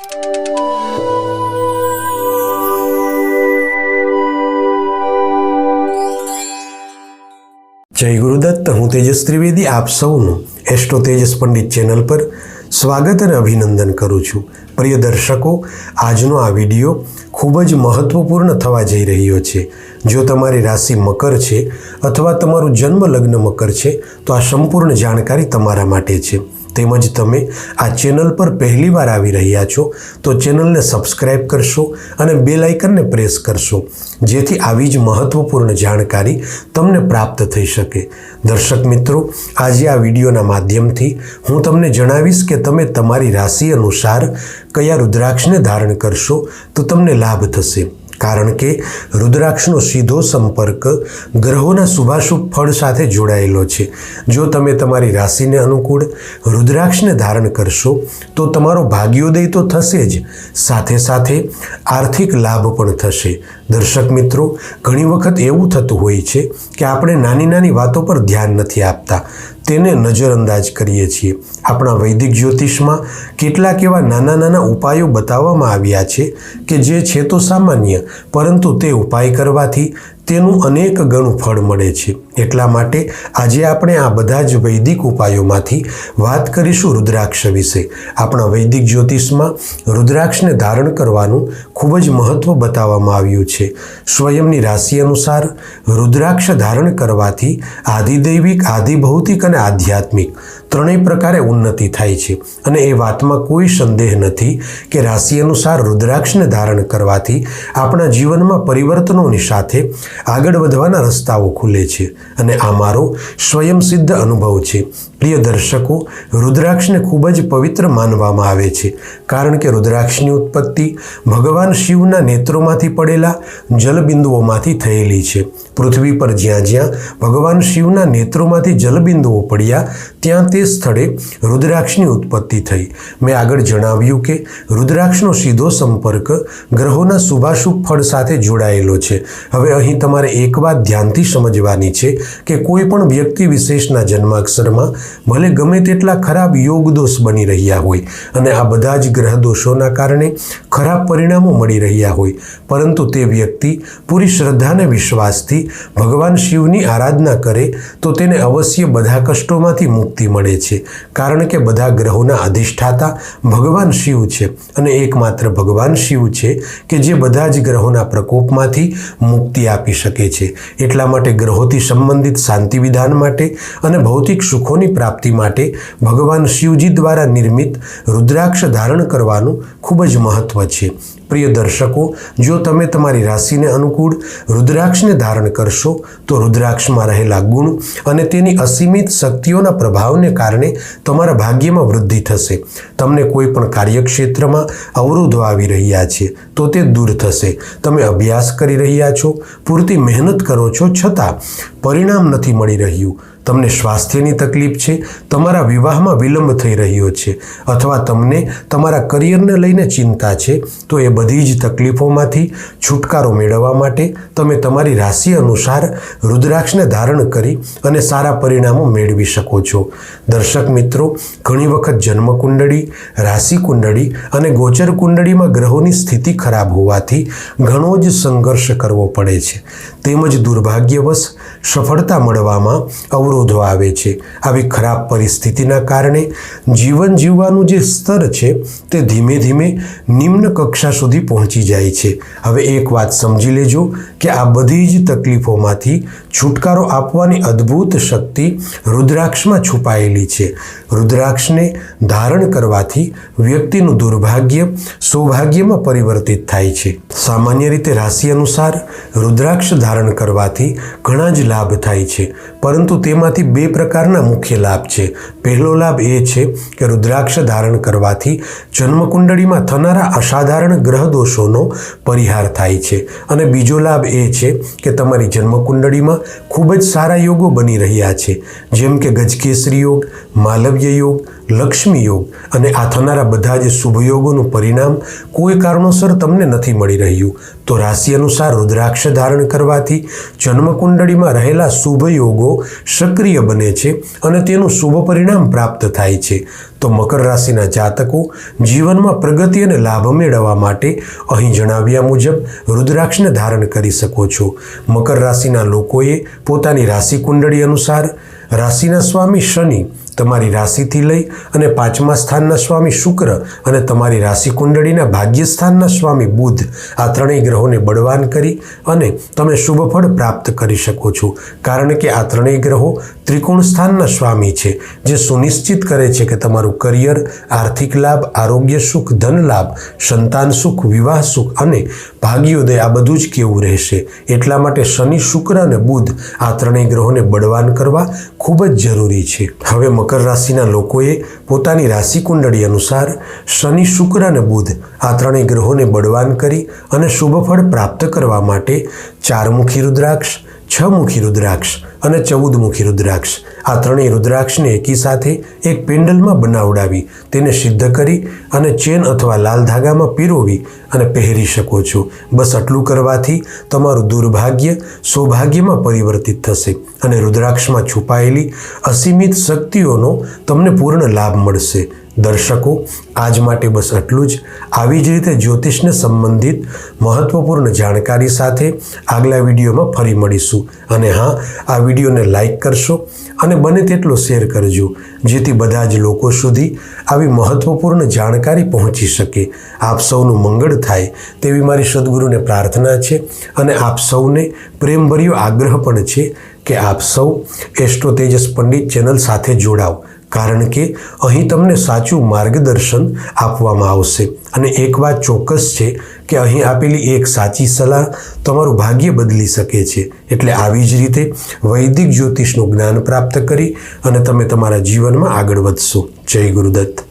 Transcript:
જય ગુરુદત્ત હું તેજસ ત્રિવેદી આપ સૌનું એસ્ટ્રો તેજસ પંડિત ચેનલ પર સ્વાગત અને અભિનંદન કરું છું. પ્રિય દર્શકો, આજનો આ વિડિયો ખૂબ જ મહત્વપૂર્ણ થવા જઈ રહ્યો છે. જો તમારી રાશિ મકર છે અથવા તમારું જન્મ લગ્ન મકર છે, તો આ સંપૂર્ણ જાણકારી તમારા માટે છે. તેમજ તમે આ ચેનલ પર પહેલીવાર આવી રહ્યા છો, તો ચેનલને સબસ્ક્રાઈબ કરશો અને બે લાઇકનને પ્રેસ કરશો, જેથી આવી જ મહત્વપૂર્ણ જાણકારી તમને પ્રાપ્ત થઈ શકે. દર્શક મિત્રો, આજે આ વિડીયોના માધ્યમથી હું તમને જણાવીશ કે તમે તમારી રાશિ અનુસાર કયા રુદ્રાક્ષને ધારણ કરશો તો તમને લાભ થશે. કારણ કે રુદ્રાક્ષનો સીધો સંપર્ક ગ્રહોના શુભાશુભ ફળ સાથે જોડાયેલો છે. જો તમે તમારી રાશિને અનુકૂળ રુદ્રાક્ષને ધારણ કરશો, તો તમારો ભાગ્યોદય તો થશે જ. સાથે સાથે આર્થિક લાભ પણ થશે. દર્શક મિત્રો, ઘણી વખત એવું થતું હોય છે કે આપણે નાની નાની વાતો પર ધ્યાન નથી આપતા. તેને નજરઅંદાજ કરીએ છીએ. આપણા વૈદિક જ્યોતિષમાં કેટલાક એવા નાના નાના ઉપાયો બતાવવામાં આવ્યા છે કે જે છે તો સામાન્ય, પરંતુ તે ઉપાય કરવાથી તેનું અનેક ગણું ફળ મળે છે. એટલા માટે આજે આપણે આ બધા જ વૈદિક ઉપાયોમાંથી વાત કરીશું રુદ્રાક્ષ વિશે. આપણા વૈદિક જ્યોતિષમાં રુદ્રાક્ષને ધારણ કરવાનું ખૂબ જ મહત્ત્વ બતાવવામાં આવ્યું છે. સ્વયંની રાશિ અનુસાર રુદ્રાક્ષ ધારણ કરવાથી આધિદૈવિક આધિભૌતિક અને આધ્યાત્મિક ત્રણેય પ્રકારે ઉન્નતિ થાય છે. અને એ વાતમાં કોઈ સંદેહ નથી કે રાશિ અનુસાર રુદ્રાક્ષને ધારણ કરવાથી આપણા જીવનમાં પરિવર્તનોની સાથે આગળ વધવાના રસ્તાઓ ખુલે છે. અને આ મારો સ્વયંસિદ્ધ અનુભવ છે. પ્રિય દર્શકો, રુદ્રાક્ષને ખૂબ જ પવિત્ર માનવામાં આવે છે, કારણ કે રુદ્રાક્ષની ઉત્પત્તિ ભગવાન શિવના નેત્રોમાંથી પડેલા જલબિંદુઓમાંથી થયેલી છે. પૃથ્વી પર જ્યાં જ્યાં ભગવાન શિવના નેત્રોમાંથી જલબિંદુઓ પડ્યા, ત્યાં તે સ્થળે રુદ્રાક્ષની ઉત્પત્તિ થઈ. મેં આગળ જણાવ્યું કે રુદ્રાક્ષનો સીધો સંપર્ક ગ્રહોના શુભાશુભ ફળ સાથે જોડાયેલો છે. હવે અહીં તમારે એક વાત ધ્યાનથી સમજવાની છે કે કોઈ પણ વ્યક્તિ વિશેષના જન્માક્ષરમાં ભલે ગમે તેટલા ખરાબ યોગ દોષ બની રહ્યા હોય અને આ બધા જ ગ્રહ દોષોના કારણે ખરાબ પરિણામો મળી રહ્યા હોય, પરંતુ તે વ્યક્તિ પૂરી શ્રદ્ધાને વિશ્વાસથી ભગવાન શિવની આરાધના કરે તો તેને અવશ્ય બધા કષ્ટોમાંથી મુક્તિ મળે છે, કારણ કે બધા ગ્રહોના અધિષ્ઠાતા ભગવાન શિવ છે અને એકમાત્ર ભગવાન શિવ છે કે જે બધા જ ગ્રહોના પ્રકોપમાંથી મુક્તિ આપી શકે છે. એટલા માટે ગ્રહોથી સંબંધિત શાંતિ વિધાન માટે અને ભૌતિક સુખોની પ્રાપ્તિ માટે ભગવાન શિવજી દ્વારા નિર્મિત રુદ્રાક્ષ ધારણ કરવાનું ખૂબ જ મહત્વ છે. પ્રિય દર્શકો, જો તમે તમારી રાશિને અનુકૂળ રુદ્રાક્ષને ધારણ કરશો, તો રુદ્રાક્ષમાં રહેલા ગુણ અને તેની અસીમિત શક્તિઓના પ્રભાવને કારણે તમારા ભાગ્યમાં વૃદ્ધિ થશે. તમને કોઈ પણ કાર્યક્ષેત્રમાં અવરોધો આવી રહ્યા છે, તો તે દૂર થશે. તમે અભ્યાસ કરી રહ્યા છો, પૂરતી મહેનત કરો છો, છતાં પરિણામ નથી મળી રહ્યું. તમને સ્વાસ્થ્યની તકલીફ છે, તમારા વિવાહમાં વિલંબ થઈ રહ્યો છે, અથવા તમને તમારા કરિયરને લઈને ચિંતા છે, તો એ બધી જ તકલીફોમાંથી છુટકારો મેળવવા માટે તમે તમારી રાશિ અનુસાર રુદ્રાક્ષને ધારણ કરી અને સારા પરિણામો મેળવી શકો છો. દર્શક મિત્રો, ઘણી વખત જન્મકુંડળી, રાશિ કુંડળી અને ગોચર કુંડળીમાં ગ્રહોની સ્થિતિ ખરાબ હોવાથી ઘણો જ સંઘર્ષ કરવો પડે છે. તેમજ દુર્ભાગ્યવશ સફળતા મળવામાં અવરોધો આવે છે. આવી ખરાબ પરિસ્થિતિના કારણે જીવન જીવવાનું જે સ્તર છે તે ધીમે ધીમે નિમ્ન કક્ષા સુધી પહોંચી જાય છે. હવે એક વાત સમજી લેજો કે આ બધી જ તકલીફોમાંથી છુટકારો આપવાની અદ્ભુત શક્તિ રુદ્રાક્ષમાં છુપાયેલી છે. રુદ્રાક્ષને ધારણ કરવાથી વ્યક્તિનું દુર્ભાગ્ય સૌભાગ્યમાં પરિવર્તિત થાય છે. સામાન્ય રીતે રાશિ અનુસાર રુદ્રાક્ષ ધારણ કરવાથી ઘણા જ લાભ થાય છે. પરંતુ તેમાંથી બે પ્રકારના મુખ્ય લાભ છે. પહેલો લાભ એ છે કે રુદ્રાક્ષ ધારણ કરવાથી જન્મકુંડળીમાં થનારા અસાધારણ ગ્રહ દોષોનો પરિહાર થાય છે. અને બીજો લાભ એ છે કે તમારી જન્મકુંડળીમાં ખૂબ જ સારા યોગો બની રહ્યા છે. જેમ કે ગજકેસરી યોગ, માલવ્ય યોગ લક્ષ્મી યોગ અને આ થનારા બધા જ શુભ યોગોનું પરિણામ કોઈ કારણોસર તમને નથી મળી રહ્યું. તો રાશિ અનુસાર રુદ્રાક્ષ ધારણ કરવાથી જન્મકુંડળીમાં રહેલા શુભ યોગો સક્રિય બને છે અને તેનું શુભ પરિણામ પ્રાપ્ત થાય છે. તો મકર રાશિના જાતકો જીવનમાં પ્રગતિ અને લાભ મેળવવા માટે અહીં જણાવ્યા મુજબ રુદ્રાક્ષને ધારણ કરી શકો છો. મકર રાશિના લોકોએ પોતાની રાશિ કુંડળી અનુસાર રાશિના સ્વામી શનિ તમારી રાશિથી લઈ અને પાંચમા સ્થાનના સ્વામી શુક્ર અને તમારી રાશિ કુંડળીના ભાગ્યસ્થાનના સ્વામી બુધ, આ ત્રણેય ગ્રહોને બળવાન કરી અને તમે શુભ ફળ પ્રાપ્ત કરી શકો છો. કારણ કે આ ત્રણેય ગ્રહો ત્રિકોણ સ્થાનના સ્વામી છે, જે સુનિશ્ચિત કરે છે કે તમારું કરિયર, આર્થિક લાભ, આરોગ્ય સુખ, ધન લાભ, સંતાન સુખ, વિવાહ સુખ અને ભાગ્યોદય આ બધું જ કેવું રહેશે. એટલા માટે શનિ, શુક્ર અને બુધ આ ત્રણેય ગ્રહોને બળવાન કરવા ખૂબ જ જરૂરી છે. હવે મકર રાશિના લોકોએ પોતાની રાશિ કુંડળી અનુસાર શનિ, શુક્ર અને બુધ આ ત્રણેય ગ્રહોને બળવાન કરી અને શુભ ફળ પ્રાપ્ત કરવા માટે ચારમુખી રુદ્રાક્ષ છ મુખી રુદ્રાક્ષ અને ચૌદમુખી રુદ્રાક્ષ. આ ત્રણેય રુદ્રાક્ષને એકી સાથે એક પેન્ડલમાં બનાવડાવી તેને સિદ્ધ કરી અને ચેન અથવા લાલ ધાગામાં પીરોવી અને પહેરી શકો છો. બસ આટલું કરવાથી તમારું દુર્ભાગ્ય સૌભાગ્યમાં પરિવર્તિત થશે અને રુદ્રાક્ષમાં છુપાયેલી અસીમિત શક્તિઓનો તમને પૂર્ણ લાભ મળશે. દર્શકો, આજ માટે બસ એટલું જ. આવી જ રીતે જ્યોતિષને સંબંધિત મહત્વપૂર્ણ જાણકારી સાથે આગલા વિડીયોમાં ફરી મળીશું. અને હા, આ વિડીયોને લાઈક કરશો અને બને તેટલો શેર કરજો, જેથી બધા જ લોકો સુધી આવી મહત્વપૂર્ણ જાણકારી પહોંચી શકે. આપ સૌનું મંગળ થાય તેવી મારી સદગુરુને પ્રાર્થના છે અને આપ સૌને પ્રેમભર્યો આગ્રહ પણ છે કે આપ સૌ એસ્ટ્રો તેજસ પંડિત ચેનલ સાથે જોડાઓ કારણ કે અહીં તમને સાચું માર્ગદર્શન આપવામાં આવશે. અને એક વાત ચોક્કસ છે કે અહીં આપેલી એક સાચી સલાહ તમારું ભાગ્ય બદલી શકે છે. એટલે આવી જ રીતે વૈદિક જ્યોતિષનું જ્ઞાન પ્રાપ્ત કરી અને તમે તમારા જીવનમાં આગળ વધશો. જય ગુરુદત્ત.